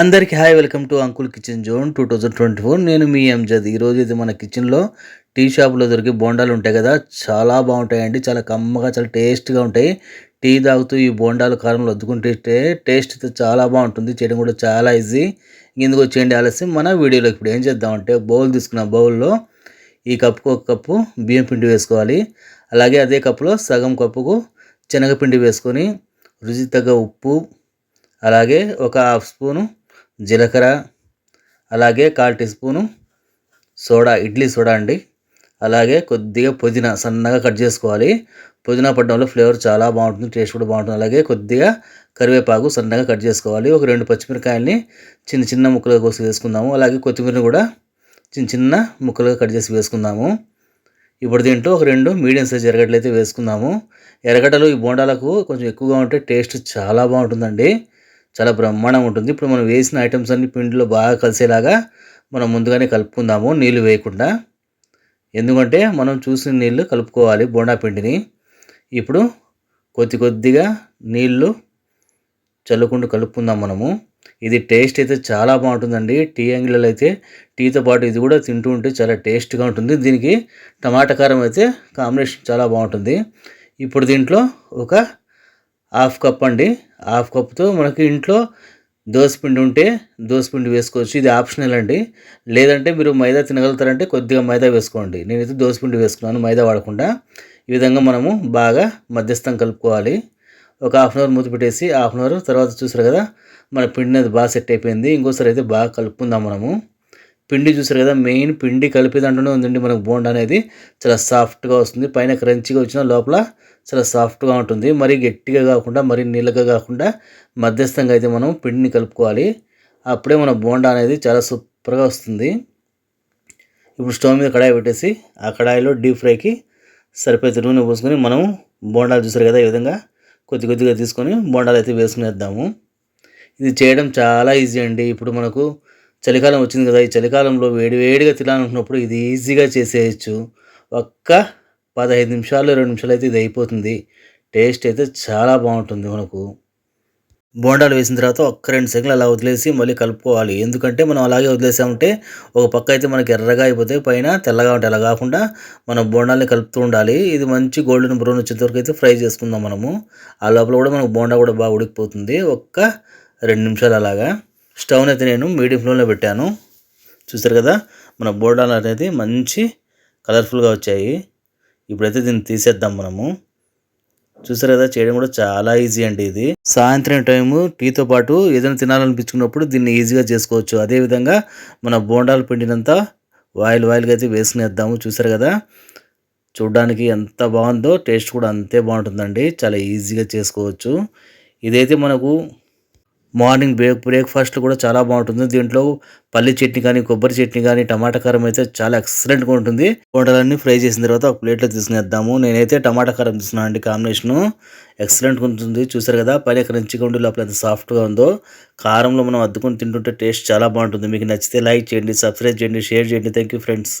అందరికీ hi welcome to uncle kitchen zone two thousand twenty four. నేను మీ ఎంజద్. ఈరోజు ఇది మన కిచెన్లో టీ షాప్లో దొరికే బోండాలు ఉంటాయి కదా చాలా బాగుంటాయండి చాలా కమ్మగా చాలా టేస్ట్గా ఉంటాయి. టీ తాగుతూ ఈ బోండాలు కారంలో వద్దుకుంటే టేస్ట్ అయితే చాలా బాగుంటుంది చేయడం కూడా చాలా ఈజీ. ఇందుకు వచ్చేయండి ఆలస్యం మన వీడియోలో ఇప్పుడు ఏం చేద్దామంటే బౌల్ తీసుకున్న బౌల్లో ఈ కప్పుకు ఒక కప్పు బియ్యం పిండి వేసుకోవాలి. అలాగే అదే కప్పులో సగం కప్పుకు శనగపిండి వేసుకొని రుచి తగ్గ ఉప్పు అలాగే ఒక హాఫ్ స్పూను జీలకర్ర అలాగే కాల్ tea spoon soda idli soda అండి. అలాగే కొద్దిగా పుదీనా సన్నగా కట్ చేసుకోవాలి. పుదీనా పడడం వల్ల ఫ్లేవర్ చాలా బాగుంటుంది టేస్ట్ కూడా బాగుంటుంది. అలాగే కొద్దిగా కరివేపాకు సన్నగా కట్ చేసుకోవాలి. ఒక రెండు పచ్చిమిరకాయల్ని చిన్న చిన్న ముక్కలుగా కోసి వేసుకుందాము. అలాగే కొత్తిమీరని కూడా చిన్న చిన్న ముక్కలుగా కట్ చేసి వేసుకుందాము. ఇప్పుడు దీంట్లో ఒక రెండు మీడియం సైజ్ ఎరగడ్డలు అయితే వేసుకుందాము. ఎరగడ్డలు ఈ బోండాలకు కొంచెం ఎక్కువగా ఉంటే టేస్ట్ చాలా బాగుంటుందండి. చాలా బ్రహ్మాండంగా ఉంటుంది. ఇప్పుడు మనం వేసిన ఐటమ్స్ అన్ని పిండిలో బాగా కలిసేలాగా మనం ముందుగానే కలుపుకుందాము నీళ్ళు వేయకుండా. ఎందుకంటే మనం చూసిన నీళ్ళు కలుపుకోవాలి బోండా పిండిని. ఇప్పుడు కొద్ది కొద్దిగా నీళ్ళు చల్లుకుంటూ కలుపుకుందాం మనము. ఇది టేస్ట్ అయితే చాలా బాగుంటుందండి. టీ అంగిలలో అయితే టీతో పాటు ఇది కూడా తింటూ ఉంటే చాలా టేస్ట్గా ఉంటుంది. దీనికి టమాటా కారం అయితే కాంబినేషన్ చాలా బాగుంటుంది. ఇప్పుడు దీంట్లో ఒక హాఫ్ కప్ అండి. హాఫ్ కప్తో మనకి ఇంట్లో దోసపిండి ఉంటే దోసపిండి వేసుకోవచ్చు. ఇది ఆప్షనల్ అండి. లేదంటే మీరు మైదా తినగలుగుతారంటే కొద్దిగా మైదా వేసుకోండి. నేనైతే దోసపిండి వేసుకున్నాను మైదా వాడకుండా. ఈ విధంగా మనము బాగా మధ్యస్థం కలుపుకోవాలి. ఒక హాఫ్ అన్ అవర్ మూత పెట్టేసి హాఫ్ అన్ అవర్ తర్వాత చూసారు కదా మన పిండి అది బాగా సెట్ అయిపోయింది. ఇంకోసారి అయితే బాగా కలుపుకుందాం మనము. పిండి చూసారు కదా మెయిన్ పిండి కలిపి దాంట్లోనే ఉందండి మనకు బోండా అనేది. చాలా సాఫ్ట్గా వస్తుంది. పైన క్రంచిగా వచ్చిన లోపల చాలా సాఫ్ట్గా ఉంటుంది. మరీ గట్టిగా కాకుండా మరీ నీళ్ళగా కాకుండా మధ్యస్థంగా అయితే మనం పిండిని కలుపుకోవాలి. అప్పుడే మన బోండా అనేది చాలా సూపర్గా వస్తుంది. ఇప్పుడు స్టవ్ మీద కడాయి పెట్టేసి ఆ కడాయిలో డీప్ ఫ్రైకి సరిపోతే నూనె పోసుకొని మనం బోండాలు చూసారు కదా ఈ విధంగా కొద్ది కొద్దిగా తీసుకొని బోండాలు అయితే వేసుకునేద్దాము. ఇది చేయడం చాలా ఈజీ అండి. ఇప్పుడు మనకు చలికాలం వచ్చింది కదా ఈ చలికాలంలో వేడి వేడిగా తినాలనుకున్నప్పుడు ఇది ఈజీగా చేసేయచ్చు. ఒక్క పదహైదు నిమిషాలు రెండు నిమిషాలు అయితే ఇది అయిపోతుంది. టేస్ట్ అయితే చాలా బాగుంటుంది మనకు. బోండాలు వేసిన తర్వాత ఒక్క రెండు సెకండ్లు అలా వదిలేసి మళ్ళీ కలుపుకోవాలి. ఎందుకంటే మనం అలాగే వదిలేసామంటే ఒక పక్క అయితే మనకి ఎర్రగా అయిపోతే పైన తెల్లగా ఉంటాయి. అలా కాకుండా మనం బోండాలని కలుపుతూ ఉండాలి. ఇది మంచి గోల్డెన్ బ్రౌన్ వచ్చేంతవరకు అయితే ఫ్రై చేసుకుందాం మనము. ఆ లోపల కూడా మనకు బోండా కూడా బాగా ఉడికిపోతుంది. ఒక్క రెండు నిమిషాలు అలాగా. స్టవ్ని అయితే నేను మీడియం ఫ్లేమ్లో పెట్టాను. చూసారు కదా మన బోర్డాలు అనేది మంచి కలర్ఫుల్గా వచ్చాయి. ఇప్పుడైతే దీన్ని తీసేద్దాం మనము. చూసారు కదా చేయడం కూడా చాలా ఈజీ అండి ఇది. సాయంత్రం టైము టీతో పాటు ఏదైనా తినాలనిపించుకున్నప్పుడు దీన్ని ఈజీగా చేసుకోవచ్చు. అదేవిధంగా మన బోండాలు పిండినంత వాయిల్ వాయిల్గా అయితే వేసుకునేద్దాము. చూసారు కదా చూడడానికి ఎంత బాగుందో టేస్ట్ కూడా అంతే బాగుంటుందండి. చాలా ఈజీగా చేసుకోవచ్చు. ఇదైతే మనకు మార్నింగ్ బ్రేక్ బ్రేక్ఫాస్ట్లో కూడా చాలా బాగుంటుంది. దీంట్లో పల్లి చట్నీ కానీ కొబ్బరి చట్నీ కానీ టమాటా కారం అయితే చాలా ఎక్సలెంట్గా ఉంటుంది. వంటలన్నీ ఫ్రై చేసిన తర్వాత ఒక ప్లేట్లో తీసుకునేద్దాము. నేనైతే టమాటా కారం తీసుకున్నాను అండి. కాంబినేషను ఎక్సలెంట్గా ఉంటుంది చూసారు కదా పైన క్రంచిగా ఉండి లోపల ఎంత సాఫ్ట్గా ఉందో. కారంలో మనం అద్దుకొని తింటుంటే టేస్ట్ చాలా బాగుంటుంది. మీకు నచ్చితే లైక్ చేయండి సబ్స్క్రైబ్ చేయండి షేర్ చేయండి. Thank friends.